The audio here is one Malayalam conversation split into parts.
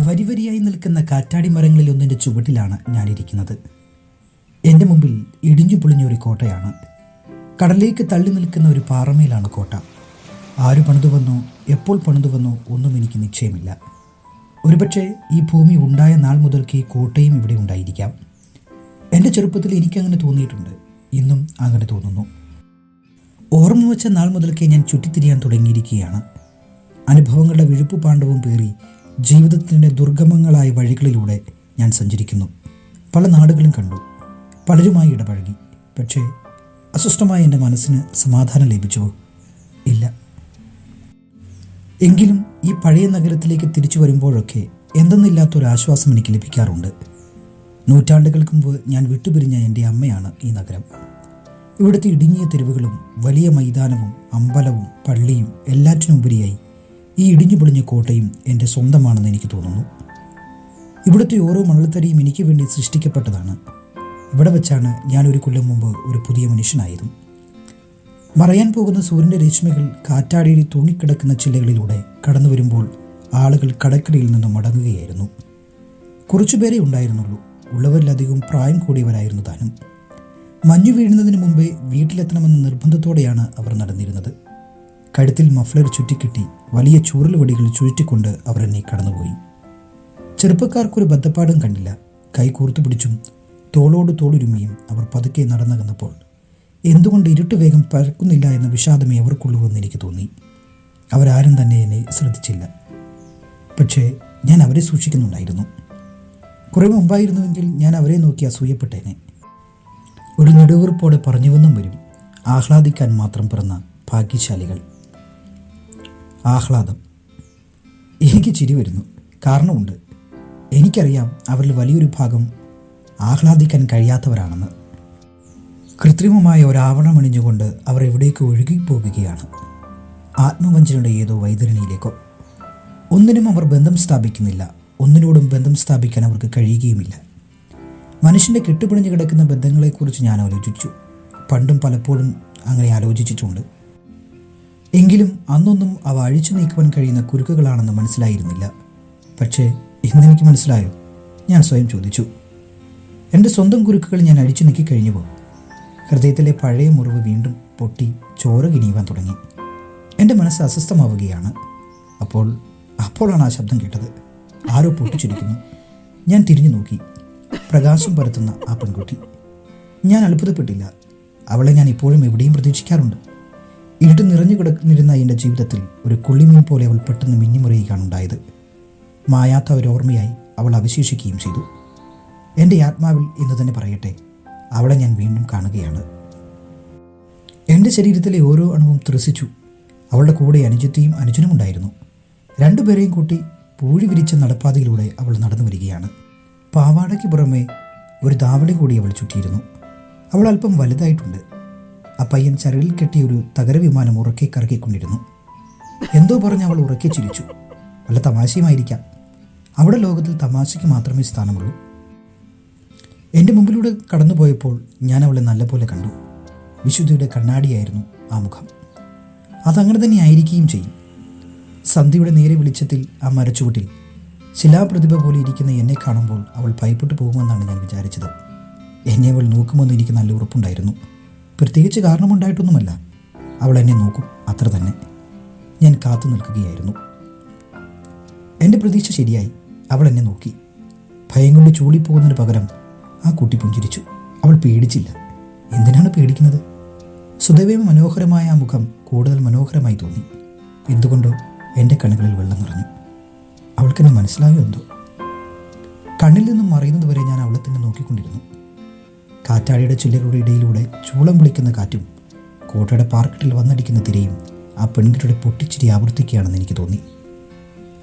വരിവരിയായി നിൽക്കുന്ന കാറ്റാടി മരങ്ങളിൽ ഒന്നിന്റെ ചുവട്ടിലാണ് ഞാനിരിക്കുന്നത്. എന്റെ മുമ്പിൽ ഇടിഞ്ഞു പൊളിഞ്ഞ ഒരു കോട്ടയാണ്. കടലിലേക്ക് തള്ളി നിൽക്കുന്ന ഒരു പാറമേലാണ് കോട്ട. ആര് പണിതുവന്നോ എപ്പോൾ പണിതു വന്നോ ഒന്നും എനിക്ക് നിശ്ചയമില്ല. ഒരുപക്ഷെ ഈ ഭൂമി ഉണ്ടായ നാൾ മുതൽക്ക് ഈ കോട്ടയും ഇവിടെ ഉണ്ടായിരിക്കാം. എന്റെ ചെറുപ്പത്തിൽ എനിക്കങ്ങനെ തോന്നിയിട്ടുണ്ട്. ഇന്നും അങ്ങനെ തോന്നുന്നു. ഓർമ്മ വെച്ച നാൾ മുതൽക്കേ ഞാൻ ചുറ്റിത്തിരിയാൻ തുടങ്ങിയിരിക്കുകയാണ്. അനുഭവങ്ങളുടെ വിഴുപ്പ് പാണ്ഡവും പേറി ജീവിതത്തിന്റെ ദുർഗമങ്ങളായ വഴികളിലൂടെ ഞാൻ സഞ്ചരിക്കുന്നു. പല നാടുകളും കണ്ടു. പലരുമായി ഇടപഴകി. പക്ഷേ അസ്വസ്ഥമായ എന്റെ മനസ്സിന് സമാധാനം ലഭിച്ചുവോ ഇല്ല. എങ്കിലും ഈ പഴയ നഗരത്തിലേക്ക് തിരിച്ചു വരുമ്പോഴൊക്കെ എന്തെന്നില്ലാത്തൊരാശ്വാസം എനിക്ക് ലഭിക്കാറുണ്ട്. നൂറ്റാണ്ടുകൾക്ക് മുമ്പ് ഞാൻ വിട്ടുപിരിഞ്ഞ എന്റെ അമ്മയാണ് ഈ നഗരം. ഇവിടുത്തെ ഇടുങ്ങിയ തെരുവുകളും വലിയ മൈതാനവും അമ്പലവും പള്ളിയും എല്ലാറ്റിനുപരിയായി ഈ ഇടിഞ്ഞു പൊളിഞ്ഞ കോട്ടയും എന്റെ സ്വന്തമാണെന്ന് എനിക്ക് തോന്നുന്നു. ഇവിടുത്തെ ഓരോ മണൽത്തരിയും എനിക്ക് വേണ്ടി സൃഷ്ടിക്കപ്പെട്ടതാണ്. ഇവിടെ വെച്ചാണ് ഞാൻ ഒരു കൊല്ലം മുമ്പ് ഒരു പുതിയ മനുഷ്യനായതും. മറയാൻ പോകുന്ന സൂര്യന്റെ രശ്മികൾ കാറ്റാടിയിൽ തൂങ്ങിക്കിടക്കുന്ന ചില്ലകളിലൂടെ കടന്നു വരുമ്പോൾ ആളുകൾ കടക്കടിയിൽ നിന്നും മടങ്ങുകയായിരുന്നു. കുറച്ചുപേരെ ഉണ്ടായിരുന്നുള്ളൂ. ഉള്ളവരിലധികം പ്രായം കൂടിയവരായിരുന്നു താനും. മഞ്ഞു വീഴുന്നതിന് മുമ്പേ വീട്ടിലെത്തണമെന്ന നിർബന്ധത്തോടെയാണ് അവർ നടന്നിരുന്നത്. കഴുത്തിൽ മഫ്ലർ ചുറ്റിക്കെട്ടി വലിയ ചൂരൽ വടികൾ ചുഴറ്റിക്കൊണ്ട് അവർ എന്നെ കടന്നുപോയി. ചെറുപ്പക്കാർക്കൊരു ബദ്ധപ്പാടും കണ്ടില്ല. കൈ കൂർത്തു പിടിച്ചും തോളോട് തോളുരുമിയും അവർ പതുക്കെ നടന്നകന്നപ്പോൾ എന്തുകൊണ്ട് ഇരുട്ട് വേഗം പരക്കുന്നില്ല എന്ന വിഷാദമേ അവർക്കുള്ളൂവെന്ന് എനിക്ക് തോന്നി. അവരാരും തന്നെ എന്നെ ശ്രദ്ധിച്ചില്ല. പക്ഷേ ഞാൻ അവരെ സൂക്ഷിക്കുന്നുണ്ടായിരുന്നു. കുറേ മുമ്പായിരുന്നുവെങ്കിൽ ഞാൻ അവരെ നോക്കി അസൂയപ്പെട്ടേനെ. ഒരു നെടുവീർപ്പോടെ പറഞ്ഞുവെന്നും വരും ആഹ്ലാദിക്കാൻ മാത്രം പിറന്ന ഭാഗ്യശാലികൾ. ആഹ്ലാദം. എനിക്ക് ചിരി വരുന്നു. കാരണമുണ്ട്. എനിക്കറിയാം അവരിൽ വലിയൊരു ഭാഗം ആഹ്ലാദിക്കാൻ കഴിയാത്തവരാണെന്ന്. കൃത്രിമമായ ഒരാവണമണിഞ്ഞുകൊണ്ട് അവർ എവിടേക്ക് ഒഴുകിപ്പോകുകയാണ്. ആത്മവഞ്ചനയുടെ ഏതോ വൈതരണിയിലേക്കോ. ഒന്നിനും അവർ ബന്ധം സ്ഥാപിക്കുന്നില്ല. ഒന്നിനോടും ബന്ധം സ്ഥാപിക്കാൻ അവർക്ക് കഴിയുകയുമില്ല. മനുഷ്യന്റെ കെട്ടുപിടിഞ്ഞു കിടക്കുന്ന ബന്ധങ്ങളെക്കുറിച്ച് ഞാൻ ആലോചിച്ചു. പണ്ടും പലപ്പോഴും അങ്ങനെ ആലോചിച്ചിട്ടുണ്ട്. എങ്കിലും അന്നൊന്നും അവ അഴിച്ചു നീക്കുവാൻ കഴിയുന്ന കുരുക്കുകളാണെന്ന് മനസ്സിലായിരുന്നില്ല. പക്ഷേ ഇന്നെനിക്ക് മനസ്സിലായോ? ഞാൻ സ്വയം ചോദിച്ചു. എന്റെ സ്വന്തം കുരുക്കുകൾ ഞാൻ അഴിച്ചു നീക്കി കഴിഞ്ഞുവോ? ഹൃദയത്തിലെ പഴയ മുറിവ് വീണ്ടും പൊട്ടി ചോര കിനിയുവാൻ തുടങ്ങി. എന്റെ മനസ്സ് അസ്വസ്ഥമാവുകയാണ്. അപ്പോൾ അപ്പോഴാണ് ആ ശബ്ദം കേട്ടത്. ആരോ പൊട്ടിച്ചിരിക്കുന്നു. ഞാൻ തിരിഞ്ഞു നോക്കി. പ്രകാശം പരത്തുന്ന ആ പെൺകുട്ടി. ഞാൻ അത്ഭുതപ്പെട്ടില്ല. അവളെ ഞാൻ ഇപ്പോഴും എവിടെയും പ്രതീക്ഷിക്കാറുണ്ട്. ഇരുട്ട് നിറഞ്ഞു കിടന്നിരുന്ന എന്റെ ജീവിതത്തിൽ ഒരു കുള്ളിമീൻ പോലെ അവൾ പെട്ടെന്ന് മിന്നിമുറിയുകയാണ് ഉണ്ടായത്. മായാത്ത ഒരു ഓർമ്മയായി അവൾ അവശേഷിക്കുകയും ചെയ്തു. എന്റെ ആത്മാവിൽ എന്ന് തന്നെ പറയട്ടെ അവളെ ഞാൻ വീണ്ടും കാണുകയാണ്. എന്റെ ശരീരത്തിലെ ഓരോ അണുവും ത്രസിച്ചു. അവളുടെ കൂടെ അനുജത്തിയും അനുജനും ഉണ്ടായിരുന്നു. രണ്ടുപേരെയും കൂട്ടി പൂഴി വിരിച്ച നടപ്പാതയിലൂടെ അവൾ നടന്നു വരികയാണ്. പാവാടയ്ക്ക് പുറമെ ഒരു ദാവടി കൂടി അവൾ ചുറ്റിയിരുന്നു. അവൾ അല്പം വലുതായിട്ടുണ്ട്. ആ പയ്യൻ ചരടിൽ കെട്ടിയ ഒരു തകര വിമാനം ഉറക്കി കറക്കിക്കൊണ്ടിരുന്നു. എന്തോ പറഞ്ഞ് അവൾ ഉറക്കി ചിരിച്ചു. വല്ല തമാശയുമായിരിക്കാം. അവിടെ ലോകത്തിൽ തമാശയ്ക്ക് മാത്രമേ സ്ഥാനമുള്ളൂ. എന്റെ മുമ്പിലൂടെ കടന്നുപോയപ്പോൾ ഞാൻ അവളെ നല്ലപോലെ കണ്ടു. വിശുദ്ധിയുടെ കണ്ണാടിയായിരുന്നു ആ മുഖം. അതങ്ങനെ തന്നെ ആയിരിക്കുകയും ചെയ്യും. സന്ധ്യയുടെ നേരെ വെളിച്ചത്തിൽ ആ മരച്ചുവട്ടിൽ ശിലാപ്രതിഭ പോലെ ഇരിക്കുന്ന എന്നെ കാണുമ്പോൾ അവൾ ഭയപ്പെട്ടു പോകുമെന്നാണ് ഞാൻ വിചാരിച്ചത്. എന്നെ അവൾ നോക്കുമെന്ന് എനിക്ക് നല്ല ഉറപ്പുണ്ടായിരുന്നു. പ്രത്യേകിച്ച് കാരണമുണ്ടായിട്ടൊന്നുമല്ല. അവൾ എന്നെ നോക്കും അത്ര തന്നെ. ഞാൻ കാത്തു നിൽക്കുകയായിരുന്നു. എന്റെ പ്രതീക്ഷ ശരിയായി. അവൾ എന്നെ നോക്കി. ഭയം കൊണ്ട് ചൂളിപ്പോകുന്നതിന് പകരം ആ കുട്ടി പുഞ്ചിരിച്ചു. അവൾ പേടിച്ചില്ല. എന്തിനാണ് പേടിക്കുന്നത്? സുദൈവം മനോഹരമായ ആ മുഖം കൂടുതൽ മനോഹരമായി തോന്നി. എന്തുകൊണ്ടോ എന്റെ കണ്ണുകളിൽ വെള്ളം നിറഞ്ഞു. അവൾക്കെന്നെ മനസ്സിലായോ എന്തോ? കണ്ണിൽ നിന്നും മറയുന്നത് വരെ ഞാൻ അവളെ തന്നെ നോക്കിക്കൊണ്ടിരുന്നു. കാറ്റാടിയുടെ ചില്ലകളുടെ ഇടയിലൂടെ ചൂളം വിളിക്കുന്ന കാറ്റും കോട്ടയുടെ പാർക്കറ്റിൽ വന്നടിക്കുന്ന തിരയും ആ പെൺകുട്ടിയുടെ പൊട്ടിച്ചിരി ആവർത്തിക്കുകയാണെന്ന് എനിക്ക് തോന്നി.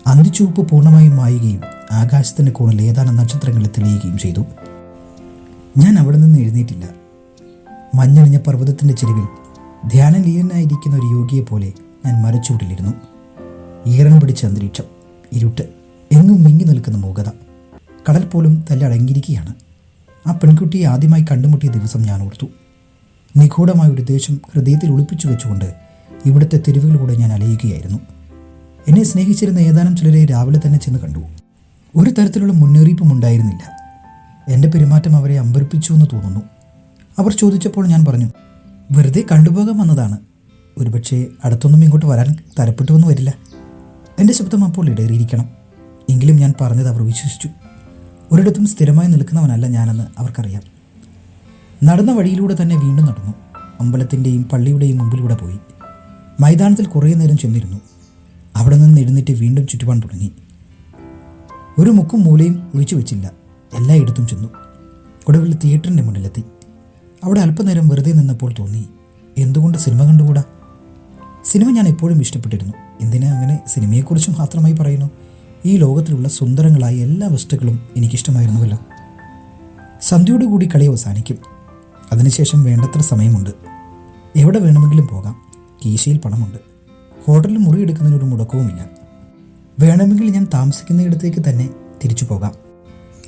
അന്തിച്ചുവപ്പ് പൂർണമായും മായുകയും ആകാശത്തിന്റെ കോണിൽ ഏതാനും നക്ഷത്രങ്ങളെ തെളിയുകയും ചെയ്തു. ഞാൻ അവിടെ നിന്ന് എഴുന്നേറ്റില്ല. മഞ്ഞണിഞ്ഞ പർവതത്തിന്റെ ചെരുവിൽ ധ്യാനലീനനായിരിക്കുന്ന ഒരു യോഗിയെപ്പോലെ ഞാൻ മരച്ചൂട്ടിലിരുന്നു ഈറൻ പിടിച്ച അന്തരീക്ഷം ഇരുട്ട് എങ്ങും മിങ്ങി നിൽക്കുന്ന മൂകത. കടൽ പോലും തല്ലടങ്ങിയിരിക്കുകയാണ്. ആ പെൺകുട്ടിയെ ആദ്യമായി കണ്ടുമുട്ടിയ ദിവസം ഞാൻ ഓർത്തു. നിഗൂഢമായ ഒരു ദേശം ഹൃദയത്തിൽ ഒളിപ്പിച്ചു വെച്ചുകൊണ്ട് ഇവിടുത്തെ തെരുവുകളിലൂടെ ഞാൻ അലയുകയായിരുന്നു. എന്നെ സ്നേഹിച്ചിരുന്ന ഏതാനും ചിലരെ രാവിലെ തന്നെ ചെന്ന് കണ്ടു. ഒരു തരത്തിലുള്ള മുന്നറിയിപ്പും ഉണ്ടായിരുന്നില്ല. എന്റെ പെരുമാറ്റം അവരെ അമ്പരിപ്പിച്ചു എന്ന് തോന്നുന്നു. അവർ ചോദിച്ചപ്പോൾ ഞാൻ പറഞ്ഞു വെറുതെ കണ്ടുപോകാൻ വന്നതാണ്. ഒരുപക്ഷെ അടുത്തൊന്നും ഇങ്ങോട്ട് വരാൻ തരപ്പെട്ടുവെന്ന് വരില്ല. എന്റെ ശബ്ദം അപ്പോൾ ഇടേറിയിരിക്കണം. എങ്കിലും ഞാൻ പറഞ്ഞത് അവർ വിശ്വസിച്ചു. ഒരിടത്തും സ്ഥിരമായി നിൽക്കുന്നവനല്ല ഞാനെന്ന് അവർക്കറിയാം. നടന്ന വഴിയിലൂടെ തന്നെ വീണ്ടും നടന്നു. അമ്പലത്തിന്റെയും പള്ളിയുടെയും മുമ്പിലൂടെ പോയി. മൈതാനത്തിൽ കുറേ നേരം ചെന്നിരുന്നു. അവിടെ നിന്ന് എഴുന്നേറ്റ് വീണ്ടും ചുറ്റുപാൻ തുടങ്ങി. ഒരു മുക്കും മൂലയും ഒഴിച്ചു വെച്ചില്ല. എല്ലായിടത്തും ചെന്നു. ഒടുവിൽ തിയേറ്ററിന്റെ മുന്നിലെത്തി. അവിടെ അല്പനേരം വെറുതെ നിന്നപ്പോൾ തോന്നി എന്തുകൊണ്ട് സിനിമ കണ്ടുകൂടാ? സിനിമ ഞാൻ എപ്പോഴും ഇഷ്ടപ്പെട്ടിരുന്നു. എന്തിനാ അങ്ങനെ സിനിമയെക്കുറിച്ച് മാത്രമായി പറയുന്നു? ഈ ലോകത്തിലുള്ള സുന്ദരങ്ങളായ എല്ലാ വസ്തുക്കളും എനിക്കിഷ്ടമായിരുന്നുവല്ലോ. സന്ധ്യയോടുകൂടി കളി അവസാനിക്കും. അതിനുശേഷം വേണ്ടത്ര സമയമുണ്ട്. എവിടെ വേണമെങ്കിലും പോകാം. കീശയിൽ പണമുണ്ട്. ഹോട്ടലിൽ മുറി എടുക്കുന്നതിനൊരു മുടക്കവുമില്ല. വേണമെങ്കിൽ ഞാൻ താമസിക്കുന്നിടത്തേക്ക് തന്നെ തിരിച്ചു പോകാം.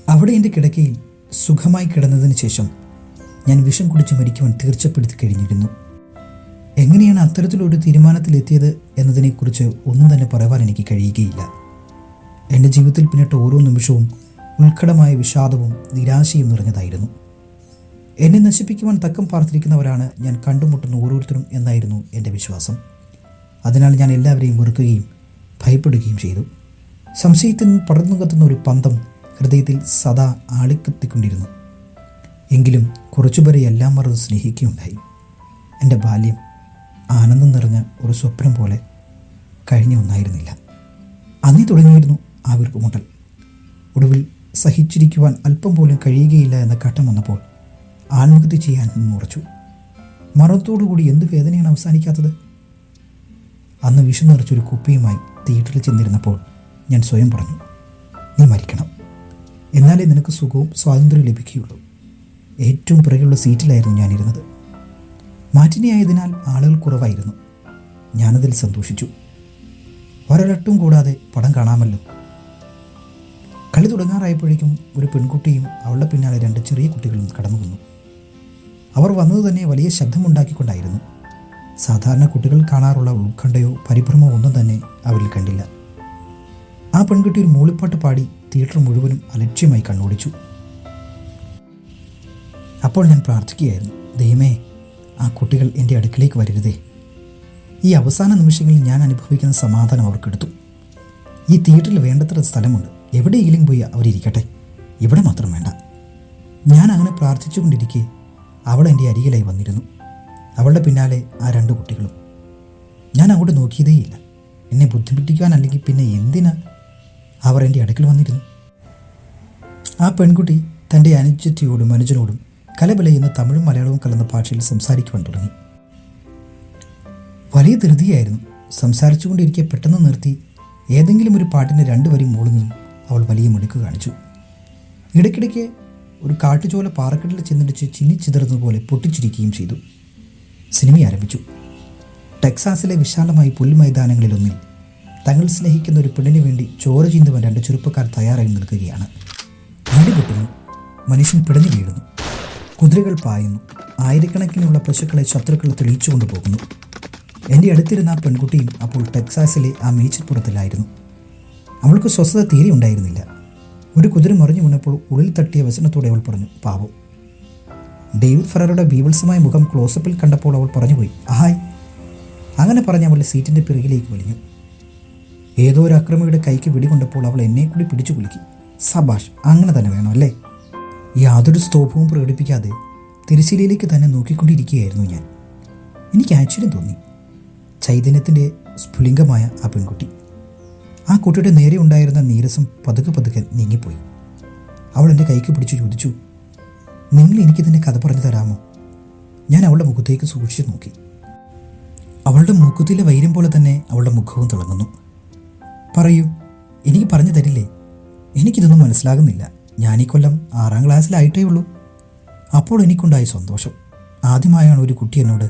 അവിടെ എന്റെ കിടക്കയിൽ സുഖമായി കിടന്നതിന് ശേഷം ഞാൻ വിഷം കുടിച്ച് മരിക്കുവാൻ തീർച്ചപ്പെടുത്തി കഴിഞ്ഞിരുന്നു. എങ്ങനെയാണ് അത്തരത്തിലൊരു തീരുമാനത്തിലെത്തിയത് എന്നതിനെക്കുറിച്ച് ഒന്നും തന്നെ പറയുവാൻ എനിക്ക് കഴിയുകയില്ല. എന്റെ ജീവിതത്തിൽ പിന്നിട്ട ഓരോ നിമിഷവും ഉത്കടമായ വിഷാദവും നിരാശയും നിറഞ്ഞതായിരുന്നു. എന്നെ നശിപ്പിക്കുവാൻ തക്കം പാർത്തിരിക്കുന്നവരാണ് ഞാൻ കണ്ടുമുട്ടുന്ന ഓരോരുത്തരും എന്നായിരുന്നു എന്റെ വിശ്വാസം. അതിനാൽ ഞാൻ എല്ലാവരെയും വെറുക്കുകയും ഭയപ്പെടുകയും ചെയ്തു. സംശയത്തിൽ പടർന്നു കത്തുന്ന ഒരു പന്തം ഹൃദയത്തിൽ സദാ ആളിക്കത്തിക്കൊണ്ടിരുന്നു. എങ്കിലും കുറച്ചുപേരെ എല്ലാം മറന്ന് സ്നേഹിക്കുകയുണ്ടായി. എന്റെ ബാല്യം ആനന്ദം നിറഞ്ഞ ഒരു സ്വപ്നം പോലെ കഴിഞ്ഞ ഒന്നായിരുന്നില്ല. അന്നേ തുടങ്ങിയിരുന്നു ആ വീർപ്പുമുട്ടൽ ഒടുവിൽ സഹിച്ചിരിക്കുവാൻ അല്പം പോലും കഴിയുകയില്ല എന്ന ഘട്ടം വന്നപ്പോൾ ആത്മഹത്യ ചെയ്യാൻ നിന്നുറച്ചു മരണത്തോടുകൂടി എന്ത് വേദനയാണ് അവസാനിക്കാത്തത്? അന്ന് വിഷം നിറച്ചൊരു കുപ്പിയുമായി തിയേറ്ററിൽ ചെന്നിരുന്നപ്പോൾ ഞാൻ സ്വയം പറഞ്ഞു നീ മരിക്കണം. എന്നാലേ നിനക്ക് സുഖവും സ്വാതന്ത്ര്യവും ലഭിക്കുകയുള്ളൂ. ഏറ്റവും പിറകിലുള്ള സീറ്റിലായിരുന്നു ഞാനിരുന്നത്. മാറ്റിനിയായതിനാൽ ആളുകൾ കുറവായിരുന്നു. ഞാനതിൽ സന്തോഷിച്ചു. ഒരലട്ടും കൂടാതെ പടം കാണാമല്ലോ. കളി തുടങ്ങാറായപ്പോഴേക്കും ഒരു പെൺകുട്ടിയും അവളുടെ പിന്നാലെ രണ്ട് ചെറിയ കുട്ടികളും കടന്നു വന്നു. അവർ വന്നത് തന്നെ വലിയ ശബ്ദമുണ്ടാക്കിക്കൊണ്ടായിരുന്നു. സാധാരണ കുട്ടികൾ കാണാറുള്ള ഉത്കണ്ഠയോ പരിഭ്രമോ ഒന്നും തന്നെ അവരിൽ കണ്ടില്ല. ആ പെൺകുട്ടി ഒരു മൂളിപ്പാട്ട് പാടി തിയേറ്റർ മുഴുവനും അലക്ഷ്യമായി കണ്ണോടിച്ചു. അപ്പോൾ ഞാൻ പ്രാർത്ഥിക്കുകയായിരുന്നു ദൈവമേ ആ കുട്ടികൾ എന്റെ അടുക്കിലേക്ക് വരരുതേ. ഈ അവസാന നിമിഷങ്ങളിൽ ഞാൻ അനുഭവിക്കുന്ന സമാധാനം അവർക്കെടുത്തു. ഈ തിയേറ്ററിൽ വേണ്ടത്ര സ്ഥലമുണ്ട്. എവിടെയെങ്കിലും പോയി അവരിയ്ക്കട്ടെ. ഇവിടെ മാത്രം വേണ്ട. ഞാൻ അങ്ങനെ പ്രാർത്ഥിച്ചുകൊണ്ടിരിക്കെ അവൾ എന്റെ അരികിലായി വന്നിരുന്നു. അവളുടെ പിന്നാലെ ആ രണ്ട് കുട്ടികളും. ഞാൻ അങ്ങോട്ട് നോക്കിയതേയില്ല. എന്നെ ബുദ്ധിമുട്ടിക്കാൻ അല്ലെങ്കിൽ പിന്നെ എന്തിനാ അവർ എന്റെ അടുക്കൽ വന്നിരുന്നു? ആ പെൺകുട്ടി തന്റെ അനുജത്തിയോടും അനുജനോടും കലബലയുന്ന തമിഴും മലയാളവും കലർന്ന ഭാഷയിൽ സംസാരിക്കുവാൻ തുടങ്ങി. വലിയ ധൃതിയായിരുന്നു. സംസാരിച്ചുകൊണ്ടിരിക്കെ പെട്ടെന്ന് നിർത്തി ഏതെങ്കിലും ഒരു പാട്ടിന്റെ രണ്ട് വരി അവൾ വലിയ മിടുക്ക് കാണിച്ചു. ഇടയ്ക്കിടയ്ക്ക് ഒരു കാട്ടുചോല പാറക്കെട്ടിൽ ചെന്നിടിച്ച് ചിന്നിച്ചിതറുന്നതുപോലെ പൊട്ടിച്ചിരിക്കുകയും ചെയ്തു. സിനിമ ആരംഭിച്ചു. ടെക്സാസിലെ വിശാലമായ പുൽമൈതാനങ്ങളിലൊന്നിൽ തങ്ങൾ സ്നേഹിക്കുന്ന ഒരു പെണ്ണിന് വേണ്ടി ചോര ചീന്തുവാൻ രണ്ട് ചെറുപ്പക്കാർ തയ്യാറായി നിൽക്കുകയാണ്. വെടിപൊട്ടുന്നു മനുഷ്യൻ പിടഞ്ഞു വീഴുന്നു. കുതിരകൾ പായുന്നു. ആയിരക്കണക്കിനുള്ള പശുക്കളെ ശത്രുക്കൾ തെളിയിച്ചു കൊണ്ടുപോകുന്നു എന്റെ അടുത്തിരുന്ന ആ പെൺകുട്ടിയും അപ്പോൾ ടെക്സാസിലെ ആ മേച്ചിൽപ്പുറത്തിലായിരുന്നു. അവൾക്ക് സ്വസ്ഥത തീരെ ഉണ്ടായിരുന്നില്ല. ഒരു കുതിര മറിഞ്ഞു വീണപ്പോൾ ഉള്ളിൽ തട്ടിയ വ്യസനത്തോടെ അവൾ പറഞ്ഞു പാവം. ഡേവിഡ് ഫെററുടെ ബീവത്സമായ മുഖം ക്ലോസപ്പിൽ കണ്ടപ്പോൾ അവൾ പറഞ്ഞുപോയി ആഹായ്. അങ്ങനെ പറഞ്ഞ് അവളുടെ സീറ്റിന്റെ പിറകിലേക്ക് വലിഞ്ഞു. ഏതോ ഒരു അക്രമിയുടെ കൈക്ക് വെടികൊണ്ടപ്പോൾ അവൾ എന്നെ കൂടി പിടിച്ചു കുലുക്കി. സബാഷ് അങ്ങനെ തന്നെ വേണം അല്ലേ? യാതൊരു സ്തോഭവും പ്രകടിപ്പിക്കാതെ തിരശ്ശീലയിലേക്ക് തന്നെ നോക്കിക്കൊണ്ടിരിക്കുകയായിരുന്നു ഞാൻ. എനിക്ക് ആശ്ചര്യം തോന്നി. ചൈതന്യത്തിന്റെ സ്ഫുലിംഗമായ ആ പെൺകുട്ടി. ആ കുട്ടിയുടെ നേരെ ഉണ്ടായിരുന്ന നീരസം പതുക്കെ പതുക്കെ നീങ്ങിപ്പോയി. അവൾ എന്റെ കൈക്ക് പിടിച്ചു ചോദിച്ചു നിങ്ങൾ എനിക്കിതിന്റെ കഥ പറഞ്ഞു തരാമോ? ഞാൻ അവളുടെ മുഖത്തേക്ക് സൂക്ഷിച്ചു നോക്കി. അവളുടെ മുഖത്തിലെ വൈരം പോലെ തന്നെ അവളുടെ മുഖവും തിളങ്ങുന്നു. പറയൂ എനിക്ക് പറഞ്ഞു തരില്ലേ? എനിക്കിതൊന്നും മനസ്സിലാകുന്നില്ല. ഞാൻ ഈ കൊല്ലം ആറാം ക്ലാസ്സിലായിട്ടേ ഉള്ളൂ. അപ്പോൾ എനിക്കുണ്ടായ സന്തോഷം. ആദ്യമായാണ് ഒരു കുട്ടി എന്നോട്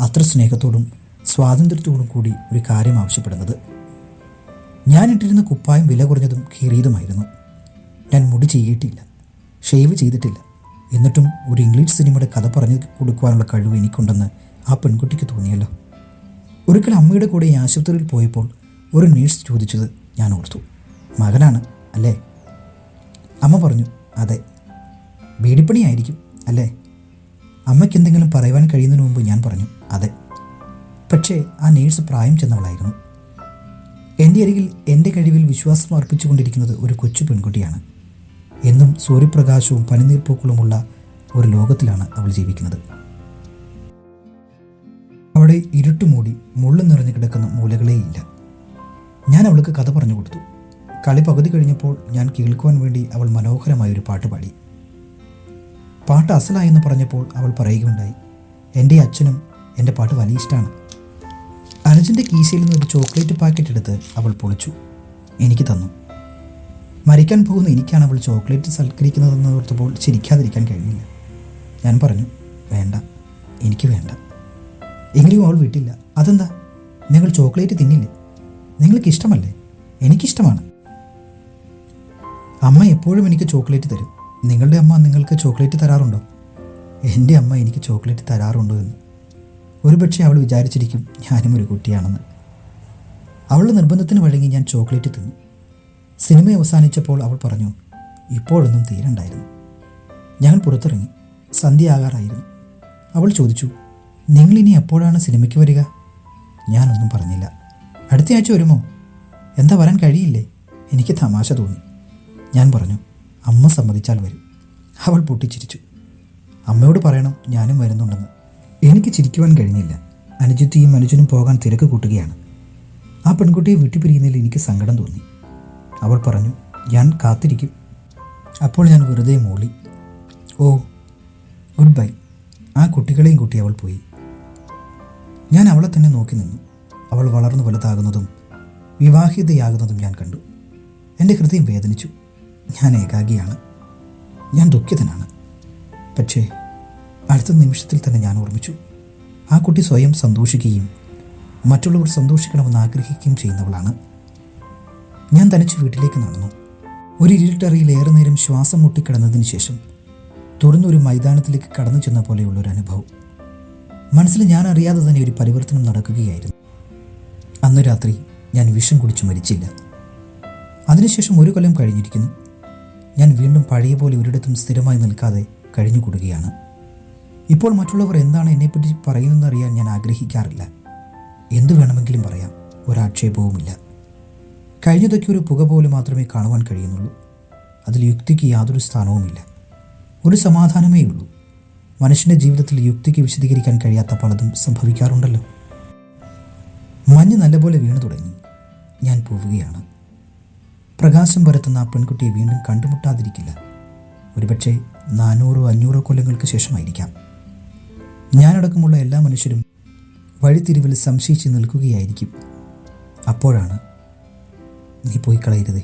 അത്ര സ്നേഹത്തോടും സ്വാതന്ത്ര്യത്തോടും കൂടി ഒരു കാര്യം ആവശ്യപ്പെടുന്നത്. ഞാനിട്ടിരുന്ന കുപ്പായം വില കുറഞ്ഞതും കീറിയതുമായിരുന്നു. ഞാൻ മുടി ചെയ്യിട്ടില്ല ഷേവ് ചെയ്തിട്ടില്ല. എന്നിട്ടും ഒരു ഇംഗ്ലീഷ് സിനിമയുടെ കഥ പറഞ്ഞു കൊടുക്കുവാനുള്ള കഴിവ് എനിക്കുണ്ടെന്ന് ആ പെൺകുട്ടിക്ക് തോന്നിയല്ലോ. ഒരിക്കൽ അമ്മയുടെ കൂടെ ഈ ആശുപത്രിയിൽ പോയപ്പോൾ ഒരു നേഴ്സ് ചോദിച്ചത് ഞാൻ ഓർത്തു. മകനാണ് അല്ലേ? അമ്മ പറഞ്ഞു അതെ. വീടിപ്പണിയായിരിക്കും അല്ലേ? അമ്മയ്ക്ക് എന്തെങ്കിലും പറയുവാൻ കഴിയുന്നതിന് മുമ്പ് ഞാൻ പറഞ്ഞു അതെ. പക്ഷേ ആ നേഴ്സ് പ്രായം ചെന്നവളായിരുന്നു. എന്റെ അരികിൽ എന്റെ കഴിവിൽ വിശ്വാസം അർപ്പിച്ചുകൊണ്ടിരിക്കുന്നത് ഒരു കൊച്ചു പെൺകുട്ടിയാണ്. എന്നും സൂര്യപ്രകാശവും പനിനീർപ്പൂക്കളുമുള്ള ഒരു ലോകത്തിലാണ് അവൾ ജീവിക്കുന്നത്. അവിടെ ഇരുട്ടുമൂടി മുള്ളു നിറഞ്ഞു കിടക്കുന്ന മൂലകളേയില്ല. ഞാൻ അവൾക്ക് കഥ പറഞ്ഞു കൊടുത്തു. കളി പകുതി കഴിഞ്ഞപ്പോൾ ഞാൻ കേൾക്കുവാൻ വേണ്ടി അവൾ മനോഹരമായ ഒരു പാട്ട് പാടി. പാട്ട് അസലായെന്ന് പറഞ്ഞപ്പോൾ അവൾ പറയുകയുണ്ടായി. എന്റെ അച്ഛനും എന്റെ പാട്ട് വലിയ ഇഷ്ടമാണ് അനുജന്റെ കീശയിൽ നിന്ന് ഒരു ചോക്ലേറ്റ് പാക്കറ്റ് എടുത്ത് അവൾ പൊളിച്ചു. എനിക്ക് തന്നു. മരിക്കാൻ പോകുന്ന എനിക്കാണ് അവൾ ചോക്ലേറ്റ് സൽക്കരിക്കുന്നതെന്ന് ഓർത്തപ്പോൾ ചിരിക്കാതിരിക്കാൻ കഴിഞ്ഞില്ല. ഞാൻ പറഞ്ഞു വേണ്ട എനിക്ക് വേണ്ട. എങ്കിലും അവൾ വിട്ടില്ല. അതെന്താ? നിങ്ങൾ ചോക്ലേറ്റ് തിന്നില്ലേ? നിങ്ങൾക്ക് ഇഷ്ടമല്ലേ? എനിക്കിഷ്ടമാണ്. അമ്മ എപ്പോഴും എനിക്ക് ചോക്ലേറ്റ് തരും. നിങ്ങളുടെ അമ്മ നിങ്ങൾക്ക് ചോക്ലേറ്റ് തരാറുണ്ടോ? എന്റെ അമ്മ എനിക്ക് ചോക്ലേറ്റ് തരാറുണ്ടോ എന്ന്. ഒരുപക്ഷെ അവൾ വിചാരിച്ചിരിക്കും ഞാനും ഒരു കുട്ടിയാണെന്ന്. അവളുടെ നിർബന്ധത്തിന് വഴങ്ങി ഞാൻ ചോക്ലേറ്റ് തിന്നു. സിനിമ അവസാനിച്ചപ്പോൾ അവൾ പറഞ്ഞു ഇപ്പോഴൊന്നും തീരണ്ടായിരുന്നു. ഞാൻ പുറത്തിറങ്ങി. സന്ധ്യയാകാറായിരുന്നു. അവൾ ചോദിച്ചു നിങ്ങളിനി എപ്പോഴാണ് സിനിമയ്ക്ക് വരിക? ഞാനൊന്നും പറഞ്ഞില്ല. അടുത്ത ആഴ്ച വരുമോ? എന്താ വരാൻ കഴിയില്ലേ? എനിക്ക് തമാശ തോന്നി. ഞാൻ പറഞ്ഞു അമ്മ സമ്മതിച്ചാൽ വരും. അവൾ പൊട്ടിച്ചിരിച്ചു. അമ്മയോട് പറയണം ഞാനും വരുന്നുണ്ടെന്ന്. എനിക്ക് ചിരിക്കുവാൻ കഴിഞ്ഞില്ല. അനുജിത്തിയും അനുജനും പോകാൻ തിരക്ക് കൂട്ടുകയാണ്. ആ പെൺകുട്ടിയെ വിട്ടുപിരിയുന്നതിൽ എനിക്ക് സങ്കടം തോന്നി. അവൾ പറഞ്ഞു ഞാൻ കാത്തിരിക്കും. അപ്പോൾ ഞാൻ വെറുതെ മൂളി. ഓ ഗുഡ് ബൈ. ആ കുട്ടികളെയും കൂട്ടി അവൾ പോയി. ഞാൻ അവളെ തന്നെ നോക്കി നിന്നു. അവൾ വളർന്നു വലുതാകുന്നതും വിവാഹിതയാകുന്നതും ഞാൻ കണ്ടു. എന്റെ ഹൃദയം വേദനിച്ചു. ഞാൻ ഏകാഗിയാണ്. ഞാൻ ദുഃഖിതനാണ്. പക്ഷേ അടുത്ത നിമിഷത്തിൽ തന്നെ ഞാൻ ഓർമ്മിച്ചു. ആ കുട്ടി സ്വയം സന്തോഷിക്കുകയും മറ്റുള്ളവർ സന്തോഷിക്കണമെന്ന് ആഗ്രഹിക്കുകയും ചെയ്യുന്നവളാണ്. ഞാൻ തനിച്ച് വീട്ടിലേക്ക് നടന്നു. ഒരു ഇരുട്ടറിയിൽ ഏറെ നേരം ശ്വാസം മുട്ടിക്കിടന്നതിന് ശേഷം തുറന്നൊരു മൈതാനത്തിലേക്ക് കടന്നു ചെന്ന പോലെയുള്ള ഒരു അനുഭവം. മനസ്സിൽ ഞാൻ അറിയാതെ തന്നെ ഒരു പരിവർത്തനം നടക്കുകയായിരുന്നു. അന്ന് രാത്രി ഞാൻ വിഷം കുടിച്ച് മരിച്ചില്ല. അതിനുശേഷം ഒരു കൊല്ലം കഴിഞ്ഞിരിക്കുന്നു. ഞാൻ വീണ്ടും പഴയ പോലെ ഒരിടത്തും സ്ഥിരമായി നിൽക്കാതെ കഴിഞ്ഞുകൂടുകയാണ്. ഇപ്പോൾ മറ്റുള്ളവർ എന്താണ് എന്നെപ്പറ്റി പറയുന്നതെന്നറിയാൻ ഞാൻ ആഗ്രഹിക്കാറില്ല. എന്തു വേണമെങ്കിലും പറയാം. ഒരാക്ഷേപവുമില്ല. കഴിഞ്ഞതൊക്കെ ഒരു പുക പോലെ മാത്രമേ കാണുവാൻ കഴിയുന്നുള്ളൂ. അതിൽ യുക്തിക്ക് യാതൊരു സ്ഥാനവുമില്ല. ഒരു സമാധാനമേ ഉള്ളൂ. മനുഷ്യന്റെ ജീവിതത്തിൽ യുക്തിക്ക് വിശദീകരിക്കാൻ കഴിയാത്ത പലതും സംഭവിക്കാറുണ്ടല്ലോ. മഞ്ഞ് നല്ലപോലെ വീണു തുടങ്ങി. ഞാൻ പോവുകയാണ്. പ്രകാശം പരത്തുന്ന ആ പെൺകുട്ടിയെ വീണ്ടും കണ്ടുമുട്ടാതിരിക്കില്ല. ഒരുപക്ഷെ നാനൂറോ അഞ്ഞൂറോ കൊല്ലങ്ങൾക്ക് ശേഷമായിരിക്കാം. ഞാനടക്കമുള്ള എല്ലാ മനുഷ്യരും വഴിത്തിരിവിൽ സംശയിച്ച് നിൽക്കുകയായിരിക്കും. അപ്പോഴാണ് നീ പോയി കളയരുതേ